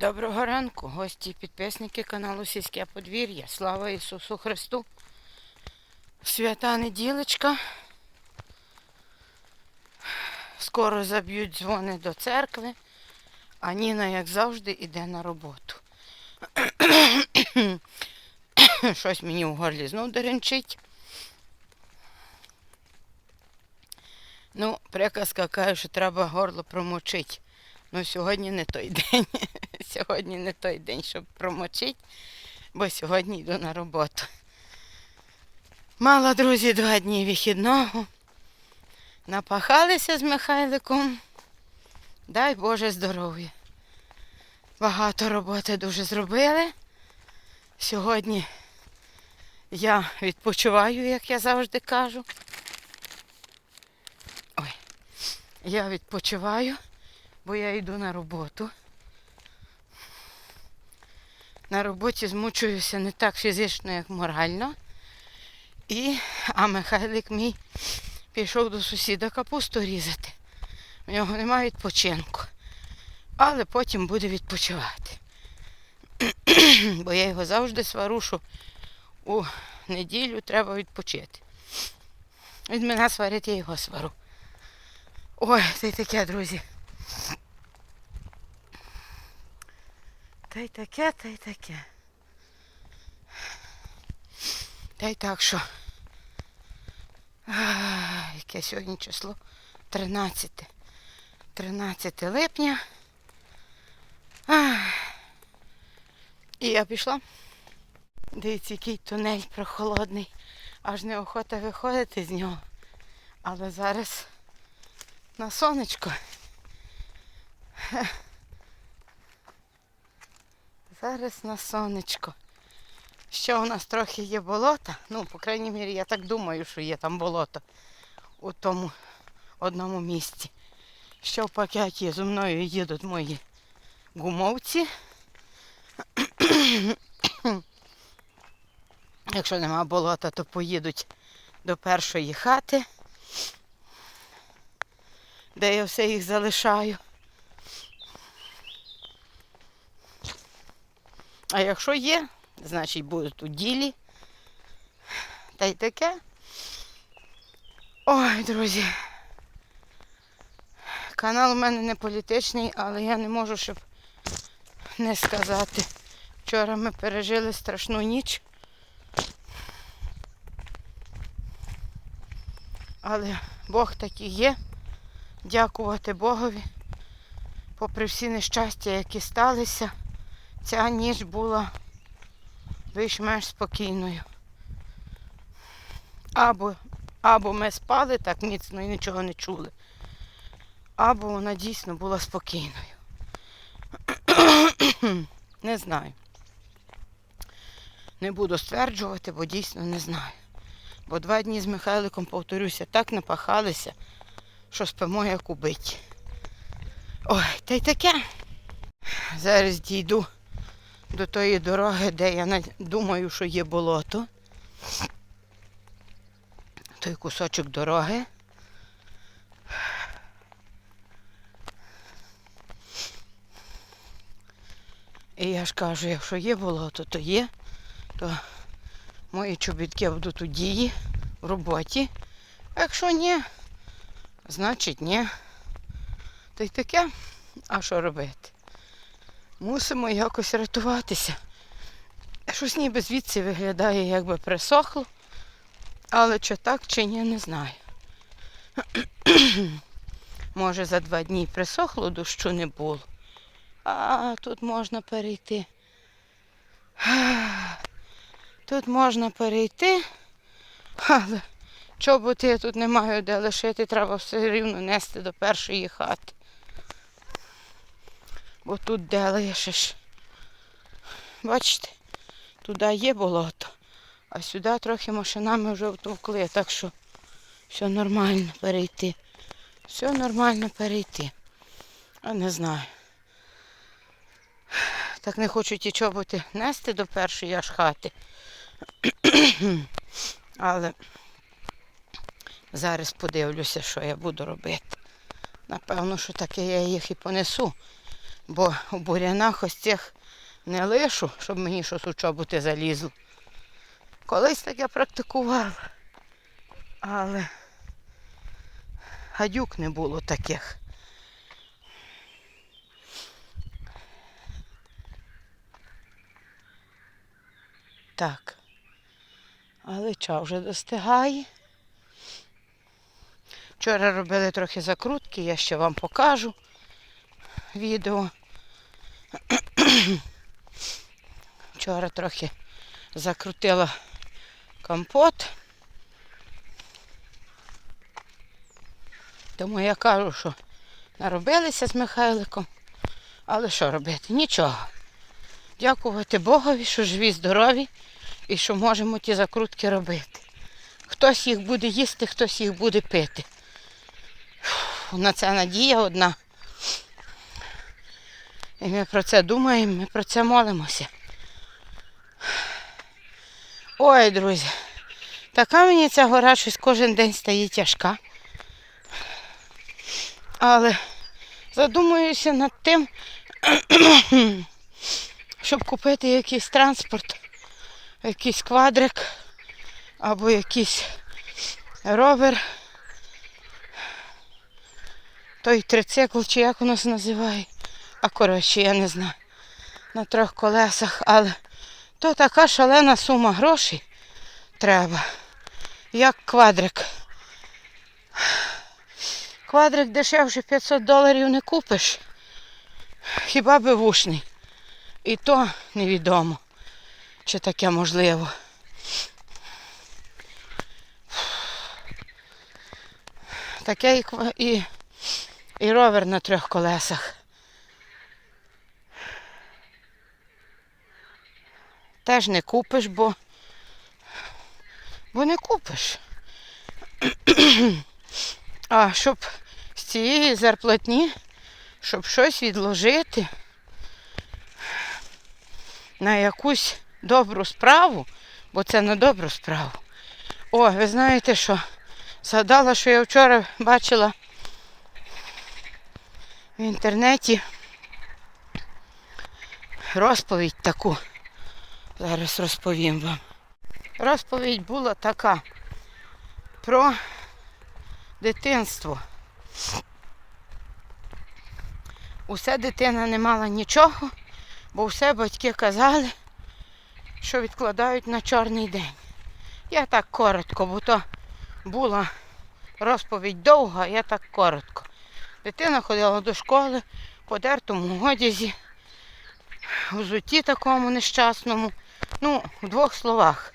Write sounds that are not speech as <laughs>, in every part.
Доброго ранку, гості і підписники каналу Сільське подвір'я. Слава Ісусу Христу. Свята неділечка. Скоро заб'ють дзвони до церкви, а Ніна, як завжди, іде на роботу. <coughs> Щось мені в горлі знов деренчить. Ну, приказка каже, що треба горло промочити. Ну, сьогодні не той <laughs> день. Сьогодні не той день, щоб промочити, бо сьогодні йду на роботу. Мала, друзі, два дні вихідного. Напахалися з Михайликом. Дай Боже здоров'я. Багато роботи дуже зробили. Сьогодні я відпочиваю, як я завжди кажу. Ой, я відпочиваю бо я йду на роботу. На роботі змучуюся не так фізично, як морально. І, а Михайлик мій пішов до сусіда капусту різати. У нього немає відпочинку. Але потім буде відпочивати. <clears throat> Бо я його завжди свару, що у неділю треба відпочити. Від мене сварить, я його свару. Ой, це таке, друзі. Та й таке, та й таке. Та й так що. Ах, яке сьогодні число? 13. 13 липня. Ах. І я пішла. Дивіться, який тунель прохолодний. Аж неохота виходити з нього. Але зараз на сонечко. Зараз на сонечко. Ще у нас трохи є болота. Ну, по крайній мірі, я так думаю, що є там болото у тому одному місці. Що в пакеті зі мною їдуть мої гумовці. <coughs> Якщо нема болота, то поїдуть до першої хати, де я все їх залишаю. А якщо є, значить будуть у ділі. Та й таке. Ой, друзі. Канал у мене не політичний, але я не можу, щоб не сказати. Вчора ми пережили страшну ніч. Але Бог такий є. Дякувати Богові. Попри всі нещастя, які сталися ця ніч була більш-менш спокійною. Або, або ми спали так міцно і нічого не чули, або вона дійсно була спокійною. <clears throat> не знаю. Не буду стверджувати, бо дійсно не знаю. Бо два дні з Михайликом, повторюся, так напахалися, що спимо як убиті. Ой, та й таке. Зараз дійду до тої дороги, де я думаю, що є болото. Той кусочок дороги. І я ж кажу, якщо є болото, то є, то мої чобітки будуть у дії, в роботі. А якщо ні, значить ні. Та й таке, а що робити? Мусимо якось рятуватися. Щось ніби звідси виглядає, якби присохло, але чи так, чи ні, не знаю. <clears throat> Може за два дні присохло, дощу не було. А тут можна перейти. <sighs> Тут можна перейти, але чоботи я тут не маю де лишити, треба все рівно нести до першої хати. Бо тут де лишиш. Бачите, туди є болото, а сюди трохи машинами вже втовкли, так що все нормально перейти. Все нормально перейти. А не знаю. Так не хочу ті чоботи нести до першої аж хати. <clears throat> Але зараз подивлюся, що я буду робити. Напевно, що таке я їх і понесу. Бо у бурянах ось цих не лишу, щоб мені щось у чоботи залізло. Колись таке практикувала. Але гадюк не було таких. Так. Але ча вже достигає. Вчора робили трохи закрутки, я ще вам покажу відео. Вчора трохи закрутила компот. Тому я кажу, що наробилися з Михайликом. Але що робити? Нічого. Дякувати Богові, що живі, здорові і що можемо ті закрутки робити. Хтось їх буде їсти, хтось їх буде пити. На це надія одна. І ми про це думаємо, ми про це молимося. Ой, друзі, така мені ця гора щось кожен день стає тяжка. Але задумуюся над тим, <clears throat> щоб купити якийсь транспорт, якийсь квадрик або якийсь ровер. Той трицикл, чи як воно називає. А коротше, я не знаю. На трьох колесах, але то така шалена сума грошей треба. Як квадрик. Квадрик дешевше 500 доларів не купиш. Хіба бивушний. І то невідомо, чи таке можливо. Таке і, і, і ровер на трьох колесах. Теж не купиш, бо, бо не купиш. А щоб з цієї зарплатні, щоб щось відложити на якусь добру справу, бо це на добру справу. О, ви знаєте що? Згадала, що я вчора бачила в інтернеті розповідь таку. Зараз розповім вам. Розповідь була така про дитинство. Усе дитина не мала нічого, бо все батьки казали, що відкладають на чорний день. Я так коротко, бо то була розповідь довга, я так коротко. Дитина ходила до школи в подертому одязі, у взутті такому нещасному. Ну, в двох словах.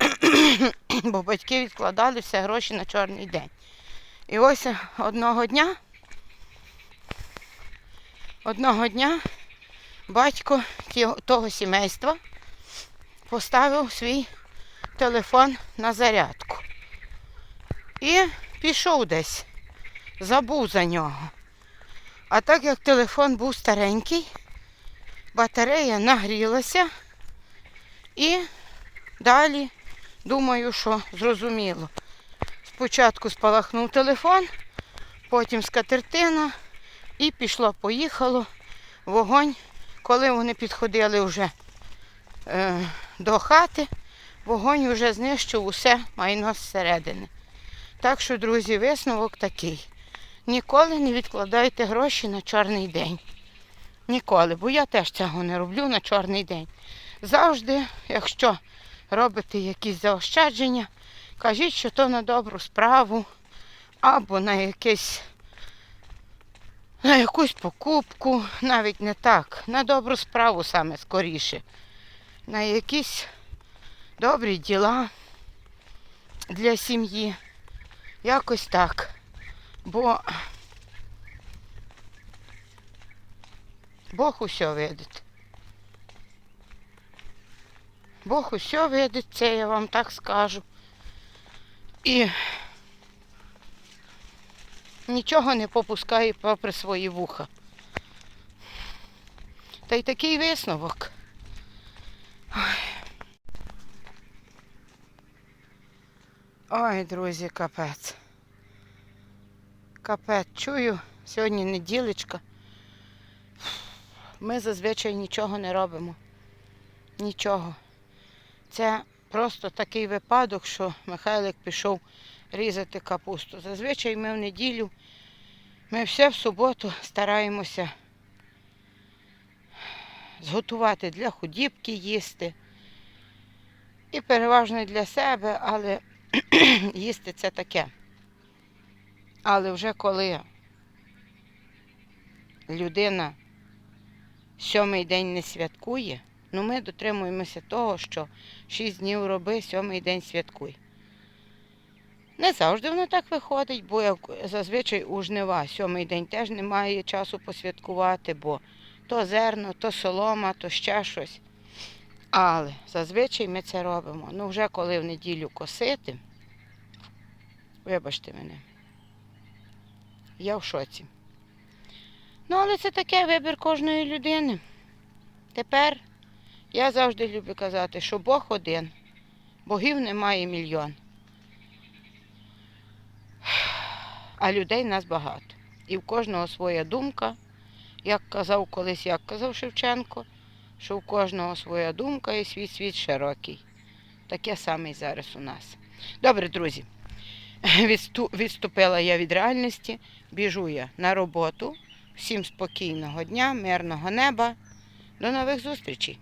<clears throat> Бо батьки відкладали все гроші на чорний день. І ось одного дня, одного дня батько того сімейства поставив свій телефон на зарядку. І пішов десь, забув за нього. А так як телефон був старенький, батарея нагрілася і далі думаю, що зрозуміло. Спочатку спалахнув телефон, потім скатертина і пішло-поїхало вогонь. Коли вони підходили вже е, до хати, вогонь вже знищив усе майно зсередини. Так що, друзі, висновок такий. Ніколи не відкладайте гроші на чорний день. Ніколи, бо я теж цього не роблю на чорний день. Завжди, якщо робите якісь заощадження, кажіть, що то на добру справу або на якесь, на якусь покупку, навіть не так, на добру справу саме скоріше, на якісь добрі діла для сім'ї. Якось так. Бо Бог усе видить. Бог усе видить, це я вам так скажу. І нічого не попускає попри свої вуха. Та й такий висновок. Ой, Ой друзі, капець. Капець, чую, сьогодні неділечка. ми зазвичай нічого не робимо. Нічого. Це просто такий випадок, що Михайлик пішов різати капусту. Зазвичай ми в неділю, ми все в суботу стараємося зготувати для худібки їсти. І переважно для себе, але <clears throat> їсти це таке. Але вже коли людина сьомий день не святкує, ну ми дотримуємося того, що шість днів роби, сьомий день святкуй. Не завжди воно так виходить, бо як зазвичай у жнива сьомий день теж немає часу посвяткувати, бо то зерно, то солома, то ще щось. Але зазвичай ми це робимо. Ну, вже коли в неділю косити, вибачте мене, я в шоці. Ну, але це таке вибір кожної людини. Тепер я завжди люблю казати, що Бог один, богів немає мільйон. А людей нас багато. І в кожного своя думка, як казав колись, як казав Шевченко, що в кожного своя думка і свій світ широкий. Таке саме і зараз у нас. Добре, друзі. Відступила я від реальності, біжу я на роботу. Всім спокійного дня, мирного неба. До нових зустрічей!